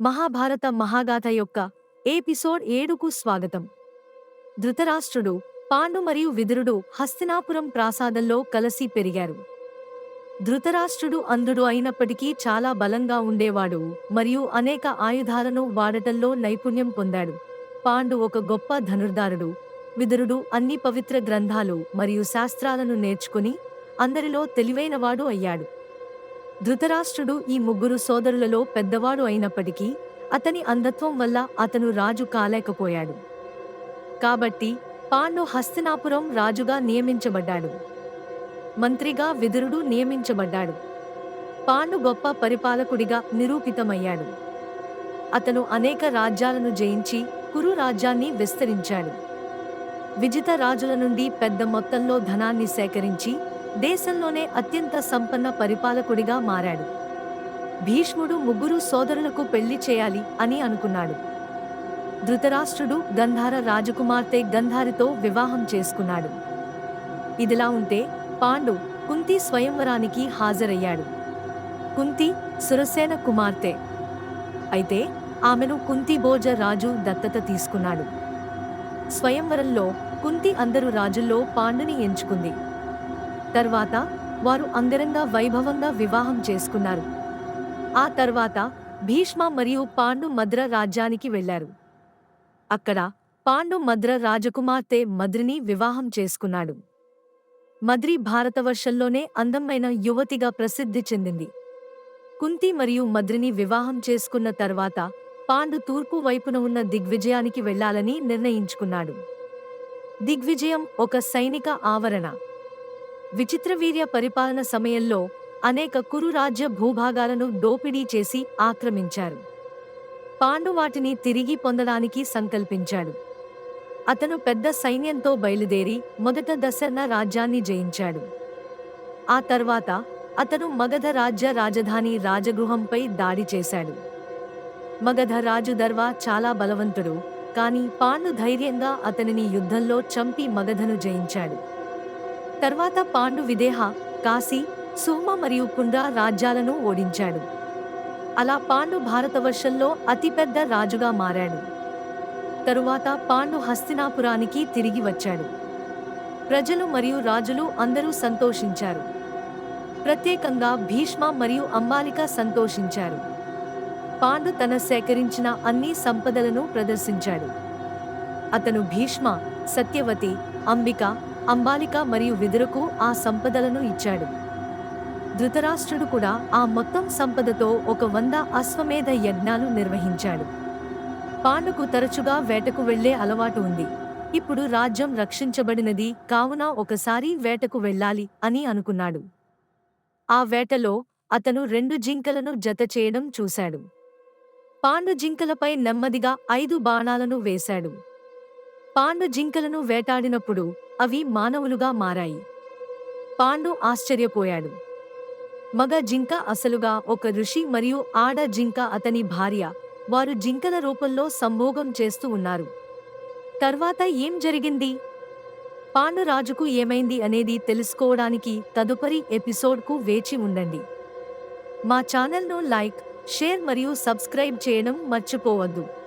మహాభారత మహాగాథ యొక్క ఎపిసోడ్ ఏడుకు స్వాగతం. ధృతరాష్ట్రుడు పాండు మరియు విదురుడు హస్తినాపురం ప్రాసాదంలో కలసి పెరిగారు. ధృతరాష్ట్రుడు అంధుడు అయినప్పటికీ చాలా బలంగా ఉండేవాడు మరియు అనేక ఆయుధాలను వాడటంలో నైపుణ్యం పొందాడు. పాండు ఒక గొప్ప ధనుర్ధారుడు విదురుడు అన్ని పవిత్ర గ్రంథాలు మరియు శాస్త్రాలను నేర్చుకుని అందరిలో తెలివైనవాడు అయ్యాడు. ధృతరాష్ట్రుడు ఈ ముగ్గురు సోదరులలో పెద్దవాడు అయినప్పటికీ అతని అంధత్వం వల్ల అతను రాజు కాలేకపోయాడు. కాబట్టి పాండు హస్తినాపురం రాజుగా నియమించబడ్డాడు. మంత్రిగా విదురుడు నియమించబడ్డాడు. పాండు గొప్ప పరిపాలకుడిగా నిరూపితమయ్యాడు. అతను అనేక రాజ్యాలను జయించి కురు రాజ్యాన్ని విస్తరించాడు. విజిత రాజుల నుండి పెద్ద మొత్తంలో ధనాన్ని సేకరించి దేశంలోనే అత్యంత సంపన్న పరిపాలకుడిగా మారాడు. భీష్ముడు ముగ్గురు సోదరులకు పెళ్ళి చేయాలి అని అనుకున్నాడు. ధృతరాష్ట్రుడు గంధార రాజకుమార్తె గంధారితో వివాహం చేసుకున్నాడు. ఇదిలా ఉంటే పాండు కుంతి స్వయంవరానికి హాజరయ్యాడు. కుంతి సురసేన కుమార్తె. అయితే ఆమెను కుంతిభోజ రాజు దత్తత తీసుకున్నాడు. స్వయంవరంలో కుంతి అందరు రాజుల్లో పాండుని ఎంచుకుంది. తర్వాత వారు అందరంగా వైభవంగా వివాహం చేసుకున్నారు. ఆ తర్వాత భీష్మ మరియు పాండు మద్ర రాజ్యానికి వెళ్ళారు అక్కడ పాండు మద్ర రాజకుమార్తె మద్రిని వివాహం చేసుకున్నాడు. మద్రి భారతవర్షంలోనే అందమైన యువతిగా ప్రసిద్ధి చెందింది. కుంతి మరియు మద్రిని వివాహం చేసుకున్న తర్వాత పాండు తూర్పు వైపున ఉన్న దిగ్విజయానికి వెళ్ళాలని నిర్ణయించుకున్నాడు. దిగ్విజయం ఒక సైనిక ఆవరణ. విచిత్రవీర్య పరిపాలన సమయంలో అనేక కురు రాజ్య భూభాగాలను దోపిడీ చేసి ఆక్రమించారు. పాండు వాటిని తిరిగి పొందడానికి సంకల్పించాడు. అతను పెద్ద సైన్యంతో బయలుదేరి మొదట దశర్ణ రాజ్యాన్ని జయించాడు. ఆ తర్వాత అతను మగధ రాజ్య రాజధాని రాజగృహంపై దాడి చేశాడు. మగధ రాజు దర్వా చాలా బలవంతుడు కానీ పాండు ధైర్యంగా అతనిని యుద్ధంలో చంపి మగధను జయించాడు. తర్వాత పాండు విదేహ కాశీ సోమ మరియు కుండ్రా రాజ్యాలను ఓడించాడు. అలా పాండు భారతవర్షంలో అతిపెద్ద రాజుగా మారాడు. తరువాత పాండు హస్తినాపురానికి తిరిగి వచ్చాడు. ప్రజలు మరియు రాజులు అందరూ సంతోషించారు. ప్రత్యేకంగా భీష్మ మరియు అంబాలిక సంతోషించారు. పాండు తన సేకరించిన అన్ని సంపదలను ప్రదర్శించాడు. అతను భీష్మ సత్యవతి అంబిక అంబాలిక మరియు విదురకు ఆ సంపదలను ఇచ్చాడు. ధృతరాష్ట్రుడు కూడా ఆ మొత్తం సంపదతో ఒక వంద అశ్వమేధ యజ్ఞాలు నిర్వహించాడు. పాండుకు తరచుగా వేటకు వెళ్ళే అలవాటు ఉంది. ఇప్పుడు రాజ్యం రక్షించబడినది కావున ఒకసారి వేటకు వెళ్ళాలి అని అనుకున్నాడు. ఆ వేటలో అతను రెండు జింకలను జత చేయడం చూశాడు. పాండు జింకలపై నెమ్మదిగా ఐదు బాణాలను వేశాడు. పాండు జింకలను వేటాడినప్పుడు అవి మానవులుగా మారాయి. పాండు ఆశ్చర్యపోయాడు. మగ జింక అసలుగా ఒక ఋషి మరియు ఆడ జింక అతని భార్య. వారు జింకల రూపంలో సంభోగం చేస్తూ ఉన్నారు. తర్వాత ఏం జరిగింది? పాండురాజుకు ఏమైంది అనేది తెలుసుకోవడానికి తదుపరి ఎపిసోడ్కు వేచి ఉండండి. మా ఛానల్ను లైక్ షేర్ మరియు సబ్స్క్రైబ్ చేయడం మర్చిపోవద్దు.